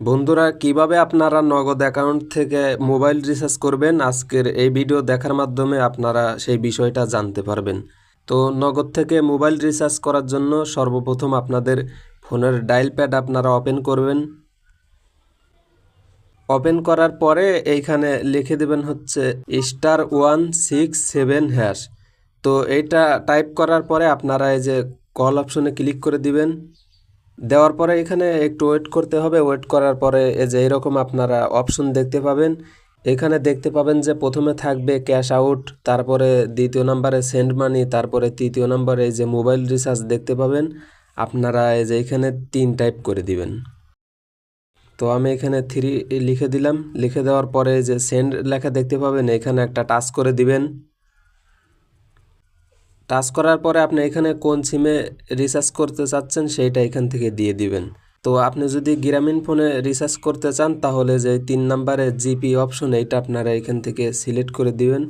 বন্ধুরা, কীভাবে আপনারা নগদ অ্যাকাউন্ট থেকে মোবাইল রিচার্জ করবেন? আজকের এই ভিডিও দেখার মাধ্যমে আপনারা সেই বিষয়টা জানতে পারবেন। তো নগদ থেকে মোবাইল রিচার্জ করার জন্য সর্বপ্রথম আপনাদের ফোনের ডায়াল প্যাড আপনারা ওপেন করবেন। ওপেন করার পরে এইখানে লিখে দেবেন হচ্ছে star one six seven hash. তো এইটা টাইপ করার পরে আপনারা এই যে কল অপশনে ক্লিক করে দিবেন। দেওয়ার পরে এখানে একটু ওয়েট করতে হবে। ওয়েট করার পরে এই যে এরকম আপনারা অপশন দেখতে পাবেন। এখানে দেখতে পাবেন যে প্রথমে থাকবে ক্যাশ আউট তারপরে দ্বিতীয় নাম্বারে সেন্ড মানি তারপরে তৃতীয় নাম্বারে এই যে মোবাইল রিচার্জ দেখতে পাবেন। আপনারা এই যে এখানে তিন টাইপ করে দিবেন। তো আমি এখানে থ্রি লিখে দিলাম। লিখে দেওয়ার পরে যে সেন্ড লেখা দেখতে পাবেন। এখানে একটা টাচ করে দিবেন। টাচ করার পরে আপনি এখানে কোন সিমে রিচার্জ করতে চাচ্ছেন সেইটা এখান থেকে দিয়ে দিবেন। তো আপনি যদি গ্রামীণ ফোনে রিচার্জ করতে চান, তাহলে যে তিন নম্বরে জিপি অপশন এইটা আপনারা এখান থেকে সিলেক্ট করে দিবেন।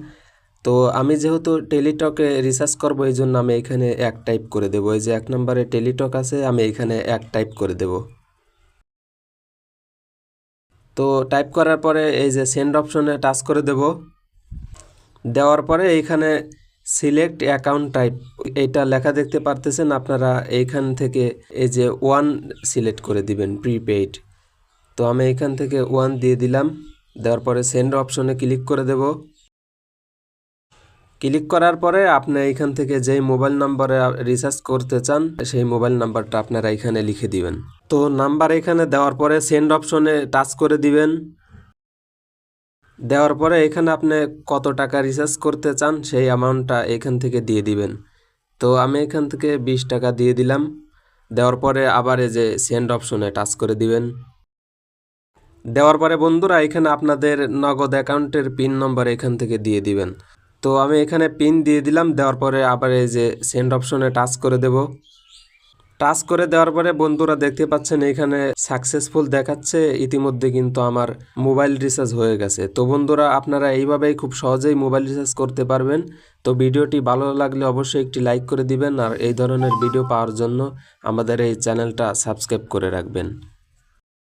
তো আমি যেহেতু টেলিটকে রিচার্জ করব এই জন্য আমি এখানে এক টাইপ করে দেবো। এই যে এক নম্বরে টেলিটক আছে, আমি এখানে এক টাইপ করে দেব। তো টাইপ করার পরে এই যে সেন্ড অপশনে টাচ করে দেব। দেওয়ার পরে এইখানে সিলেক্ট অ্যাকাউন্ট টাইপ এটা লেখা দেখতে পারতেছেন আপনারা এইখান থেকে এই যে ওয়ান সিলেক্ট করে দিবেন প্রিপেইড তো আমি এখান থেকে ওয়ান দিয়ে দিলাম, দেওয়ার পরে সেন্ড অপশনে ক্লিক করে দেব। ক্লিক করার পরে আপনি এইখান থেকে যেই মোবাইল নাম্বারে রিচার্জ করতে চান, সেই মোবাইল নাম্বারটা আপনারা এখানে লিখে দিবেন। তো নাম্বার এখানে দেওয়ার পরে সেন্ড অপশনে টাচ করে দিবেন। দেওয়ার পরে এখানে আপনি কত টাকা রিচার্জ করতে চান সেই অ্যামাউন্টটা এখান থেকে দিয়ে দিবেন। তো আমি এখান থেকে বিশ টাকা দিয়ে দিলাম। দেওয়ার পরে আবার এই যে সেন্ড অপশনে টাচ করে দিবেন। দেওয়ার পরে বন্ধুরা, এখানে আপনাদের নগদ অ্যাকাউন্টের পিন নম্বর এখান থেকে দিয়ে দিবেন। তো আমি এখানে পিন দিয়ে দিলাম। দেওয়ার পরে আবার এই যে সেন্ড অপশনে টাচ করে দেব। টাচ করে দেওয়ার পরে বন্ধুরা দেখতে পাচ্ছেন এখানে সাকসেসফুল দেখাচ্ছে। ইতিমধ্যে কিন্তু আমার মোবাইল রিচার্জ হয়ে গেছে। তো বন্ধুরা, আপনারা এইভাবেই খুব সহজেই মোবাইল রিচার্জ করতে পারবেন। তো ভিডিওটি ভালো লাগলে অবশ্যই একটি লাইক করে দিবেন। আর এই ধরনের ভিডিও পাওয়ার জন্য আমাদের এই চ্যানেলটা সাবস্ক্রাইব করে রাখবেন।